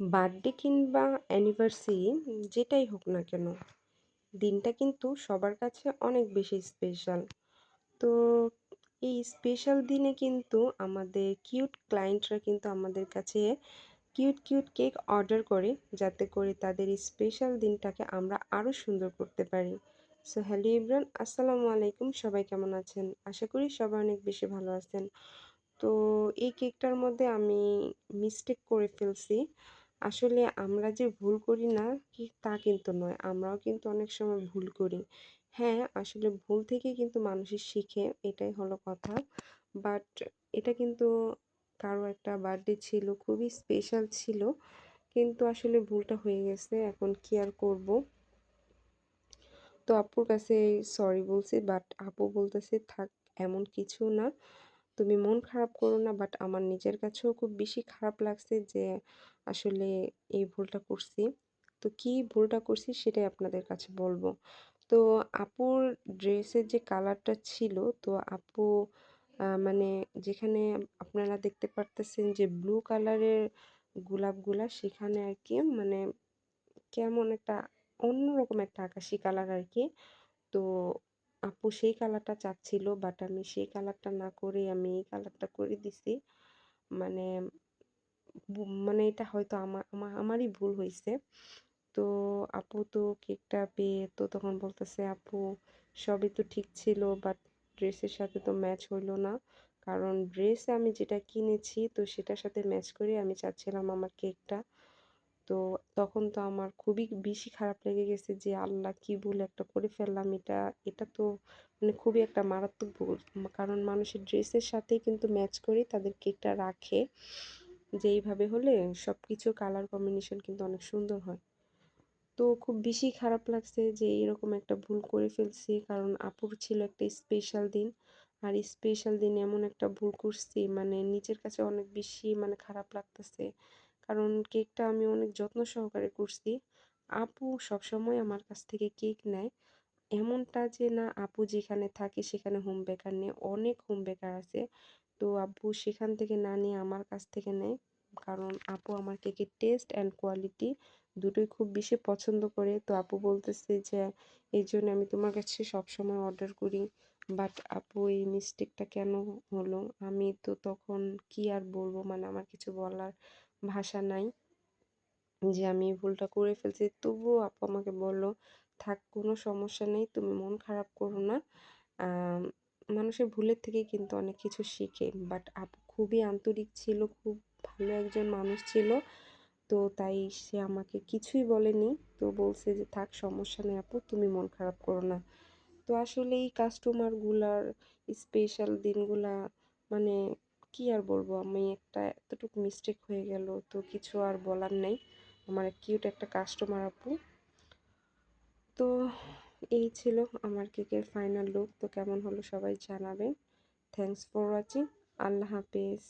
Birthday কিংবা anniversary, যেটাই হোক না কেন, দিনটা কিন্তু সবার কাছে অনেক বেশি স্পেশাল তো এই স্পেশাল দিনে কিন্তু আমাদের কিউট ক্লায়েন্টরা কিন্তু আমাদের কাছে কিউট কিউট কেক অর্ডার করে, যাতে করে তাদের এই স্পেশাল দিনটাকে আমরা আরও সুন্দর করতে পারি। সো হ্যালো ইব্রান আসসালামু আলাইকুম, সবাই কেমন আছেন? আশা করি সবাই অনেক বেশি ভালো আছেন। তো এই কেকটার মধ্যে আমি মিস্টেক করে ফেলছি। আসলে আমরা যে ভুল করি না, কি তা কিন্তু নয়। আমরাও কিন্তু অনেক সময় ভুল করি। হ্যাঁ আসলে ভুল থেকে কিন্তু মানুষের শিখে, এটাই হলো কথা। বাট এটা কিন্তু কারও একটা বার্থডে ছিল, খুবই স্পেশাল ছিল। কিন্তু আসলে ভুলটা হয়ে গেছে, এখন কি আর করব? তো আপুর কাছে সরি বলছি বাট আপু বলতেছে, থাক, এমন কিছু না। তুমি মন খারাপ করো না বাট আমার নিজের কাছেও খুব বেশি খারাপ লাগছে যে, আসলে এই ভুলটা করছি। তো কি ভুলটা করছি সেটাই আপনাদের কাছে বলব। তো আপুর ড্রেসের যে কালারটা ছিল, তো আপু মানে যেখানে আপনারা দেখতে পারতেছেন যে ব্লু কালারের গোলাপগুলা, সেখানে আর কি মানে কেমন একটা অন্যরকম একটা আকাশি কালার আর কি তো আপু সেই কালারটা চাচ্ছিল বাট আমি সেই কালারটা না করে আমি এই কালারটা করে দিছি। মানে মানে এটা হয়তো আমার আমারই ভুল হয়েছে তো আপু তো কেকটা পেয়ে তো তখন বলতেছে, আপু, সবই তো ঠিক ছিল বাট ড্রেসের সাথে তো ম্যাচ হইল না। কারণ ড্রেস আমি যেটা কিনেছি, তো সেটার সাথে ম্যাচ করে আমি চাচ্ছিলাম আমার কেকটা। তো তখন তো আমার খুবই বেশি খারাপ লেগে গেছে যে, আল্লাহ কি ভুল একটা করে ফেললাম? এটা এটা তো মানে খুবই একটা মারাত্মক ভুল। কারণ মানুষের ড্রেসের সাথে কিন্তু ম্যাচ করে তাদের কেকটা রাখে। যে, এইভাবে হলে সব কিছু কালার কম্বিনেশন কিন্তু অনেক সুন্দর হয়। তো খুব বেশি খারাপ লাগছে যে, এরকম একটা ভুল করে ফেলছি। কারণ আপুর ছিল একটা স্পেশাল দিন। আর স্পেশাল দিন এমন একটা ভুল করছি মানে নিজের কাছে অনেক বেশি মানে খারাপ লাগতেছে। কারণ কেকটা আমি অনেক যত্ন সহকারে করছি আপু সবসময় আমার কাছ থেকে কেক নেয়। এমনটা যে না, আপু যেখানে থাকে সেখানে হোম বেকার নেই অনেক হোম বেকার আছে। তো আপু সেখান থেকে না নিয়ে আমার কাছ থেকে নেয়। কারণ আপু আমার কেকের টেস্ট অ্যান্ড কোয়ালিটি দুটোই খুব বেশি পছন্দ করে। তো আপু বলতেছে যে, এই জন্য আমি তোমার কাছে সবসময় অর্ডার করি। বাট আপু এই মিস্টেকটা কেন হলো? আমি তো তখন কি আর বলব? মানে আমার কিছু বলার ভাষা নাই যে আমি ভুলটা করে ফেলছি। তবুও আপু আমাকে বলল, থাক, কোনো সমস্যা নেই, তুমি মন খারাপ করো না। মানুষের ভুলের থেকে কিন্তু অনেক কিছু শিখে। বাট আপু খুবই আন্তরিক ছিল, খুব ভালো একজন মানুষ ছিল। তো তাই সে আমাকে কিছুই বলেনি। তো বলছে যে, থাক, সমস্যা নেই আপু, তুমি মন খারাপ করো না। তো আসলে এই কাস্টমারগুলার স্পেশাল দিনগুলা মানে কি আর বলব? আমি একটা এতটুকু মিস্টেক হয়ে গেল, তো কিছু আর বলার নেই। আমার কিউট একটা কাস্টমার আপু। তো এই ছিল আমার কেকের ফাইনাল লুক তো কেমন হলো সবাই জানাবেন। Thanks for watching Allah Hafiz.